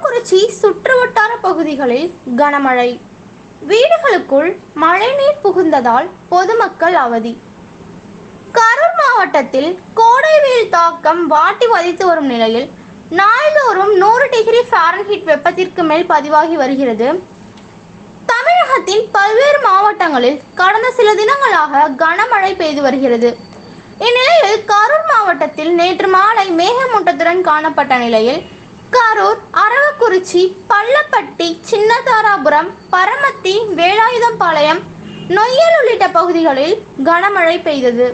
கள்ளக்குறிச்சி சுற்றுவட்டார பகுதிகளில் கனமழை. வீடுகளுக்குள் மழைநீர் புகுந்ததால் பொதுமக்கள் அவதி. கரூர் மாவட்டத்தில் கோடை வெயில் தாக்கம் வாட்டி வதைத்து வரும் நிலையில் நாள்தோறும் நூறு டிகிரி ஃபாரன்ஹீட் வெப்பத்திற்கு மேல் பதிவாகி வருகிறது. தமிழகத்தின் பல்வேறு மாவட்டங்களில் கடந்த சில தினங்களாக கனமழை பெய்து வருகிறது. இந்நிலையில் கரூர் மாவட்டத்தில் நேற்று மாலை மேகமூட்டத்துடன் காணப்பட்ட நிலையில் கரூர் அரவக்குறிச்சி பள்ளப்பட்டி சின்னதாராபுரம் பரமத்தி வேலாயுதம்பாளையம் நொய்யல் உள்ளிட்ட பகுதிகளில் கனமழை பெய்தது.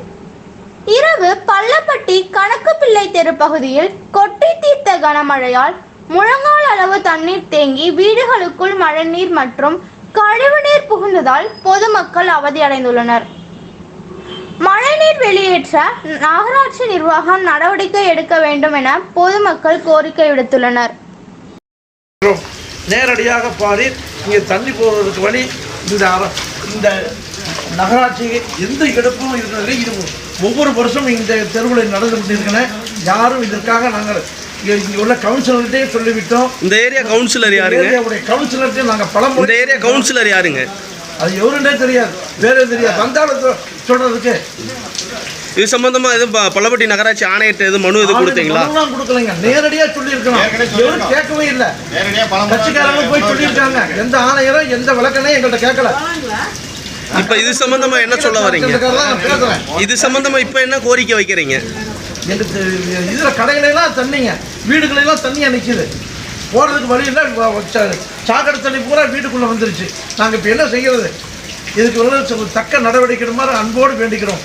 இரவு பள்ளப்பட்டி கணக்குப்பிள்ளை தெரு பகுதியில் கொட்டி தீர்த்த கனமழையால் முழங்கால் அளவு தண்ணீர் தேங்கி வீடுகளுக்குள் மழைநீர் மற்றும் கழிவுநீர் புகுந்ததால் பொதுமக்கள் அவதியடைந்துள்ளனர் மழைநீர் வெளியேற்ற நகராட்சி நிர்வாகம் நடவடிக்கை எடுக்க வேண்டும் என பொதுமக்கள் கோரிக்கை விடுத்துள்ளனர். நேரடியாக பாரி இங்கே தண்ணி போவதற்கு வழி இந்த இந்த நகராட்சி எந்த எடுப்பும் இருக்கிறது இது ஒவ்வொரு வருஷமும் இந்த தெருவில் நடந்து கொண்டிருக்கிறேன் யாரும் இதற்காக நாங்கள் இங்கே இங்கே உள்ள கவுன்சிலர்கிட்டே சொல்லிவிட்டோம். இந்த ஏரியா கவுன்சிலர் யாருங்க? கவுன்சிலர்கிட்டே நாங்கள் பல இந்த ஏரியா கவுன்சிலர் யாருங்க? அது எவருன்னே தெரியாது. வேற தெரியாது. வந்தாலும் சொல்றதுக்கு. இது சம்பந்தமா எதுவும் பள்ளப்பட்டி நகராட்சி ஆணையர்கிட்ட எதுவும் மனு எதுவும் கொடுத்தீங்களா? கொடுக்கலைங்க. நேரடியா சொல்லியிருக்கணும் எவரும் கேட்கவே இல்லை. கட்சிக்காரங்க போய் சொல்லியிருக்காங்க. எந்த ஆணையரும் எந்த விளக்கனே எங்கள்கிட்ட கேட்கல. இப்ப இது சம்பந்தமா என்ன சொல்ல வரீங்க? இது சம்பந்தமா இப்ப என்ன கோரிக்கை வைக்கிறீங்க? எங்களுக்கு இதுல கடைகளெல்லாம் தண்ணிங்க. வீடுகளெல்லாம் தண்ணியா நிக்குது போடுறதுக்கு வழி இல்லை சாக்கடை தண்ணி பூரா வீட்டுக்குள்ளே வந்துருச்சு. நாங்கள் இப்போ என்ன செய்கிறது இதுக்கு தக்க நடவடிக்கை மாதிரி அன்போடு வேண்டிக்கிறோம்.